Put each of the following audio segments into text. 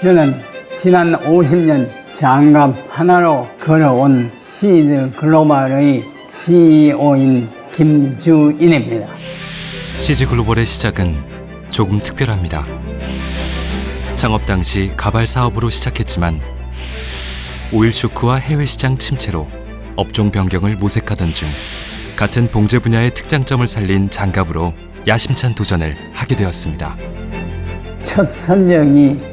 저는 지난 50년 장갑 하나로 걸어온 시즈 글로벌의 CEO인 김주인입니다. CG 글로벌의 시작은 조금 특별합니다. 창업 당시 가발 사업으로 시작했지만 오일 쇼크와 해외 시장 침체로 업종 변경을 모색하던 중 같은 봉제 분야의 특장점을 살린 장갑으로 야심찬 도전을 하게 되었습니다. 첫 선정이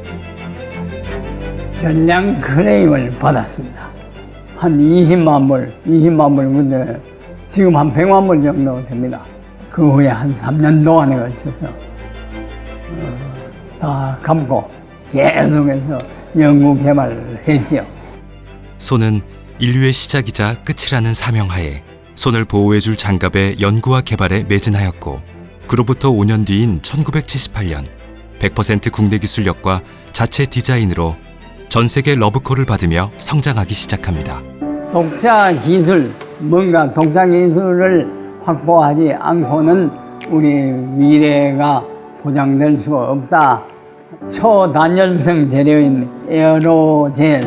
전량 클레임을 받았습니다. 한 20만 불, 20만 불 근데 지금 한 100만 불 정도 됩니다. 그 후에 한 3년 동안에 걸쳐서 어, 다 감고 계속해서 연구 개발을 했죠. 손은 인류의 시작이자 끝이라는 사명하에 손을 보호해줄 장갑의 연구와 개발에 매진하였고 그로부터 5년 뒤인 1978년 100% 국내 기술력과 자체 디자인으로 전 세계 러브콜을 받으며 성장하기 시작합니다. 독자 기술, 뭔가 독자 기술을 확보하지 않고는 우리 미래가 보장될 수가 없다. 초단열성 재료인 에어로젤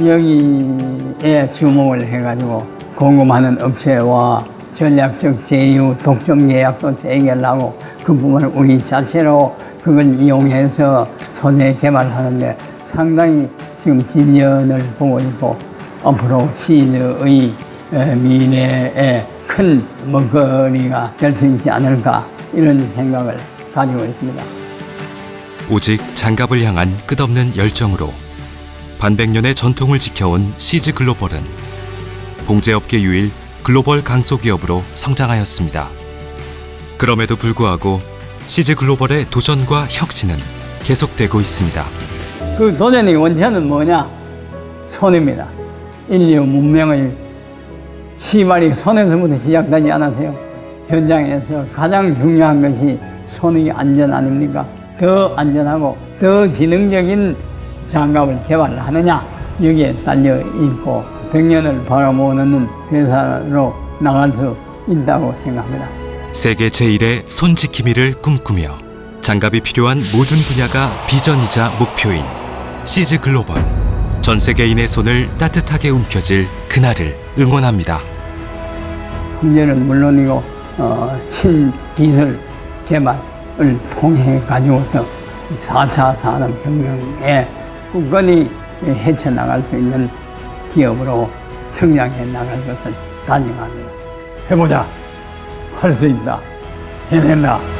여기에 주목을 해가지고 공급하는 업체와 전략적 제휴 독점 계약도 체결하고 그뿐만 우리 자체로 그걸 이용해서 소재 개발하는데 상당히 지금 진전을 보고 있고 앞으로 시즈의 미래에 큰 먹거리가 될 수 있지 않을까 이런 생각을 가지고 있습니다. 오직 장갑을 향한 끝없는 열정으로 반백년의 전통을 지켜온 시즈 글로벌은 봉제업계 유일 글로벌 강소 기업으로 성장하였습니다. 그럼에도 불구하고 시즈 글로벌의 도전과 혁신은 계속되고 있습니다. 그 도전의 원천은 뭐냐? 손입니다. 인류 문명의 시발이 손에서부터 시작되지 않았어요. 현장에서 가장 중요한 것이 손의 안전 아닙니까? 더 안전하고 더 기능적인 장갑을 개발하느냐 여기에 딸려 있고 100년을 바라보는 회사로 나갈 수 있다고 생각합니다. 세계 제1의 손지킴이를 꿈꾸며 장갑이 필요한 모든 분야가 비전이자 목표인 시즈 글로벌 전 세계인의 손을 따뜻하게 움켜쥘 그날을 응원합니다. 훈련은 물론이고 어, 신기술 개발을 통해 가지고서 4차 산업혁명에 굳건히 헤쳐나갈 수 있는 기업으로 성장해 나갈 것을 다짐합니다. 해보자. 할 수 있다. 해낸다.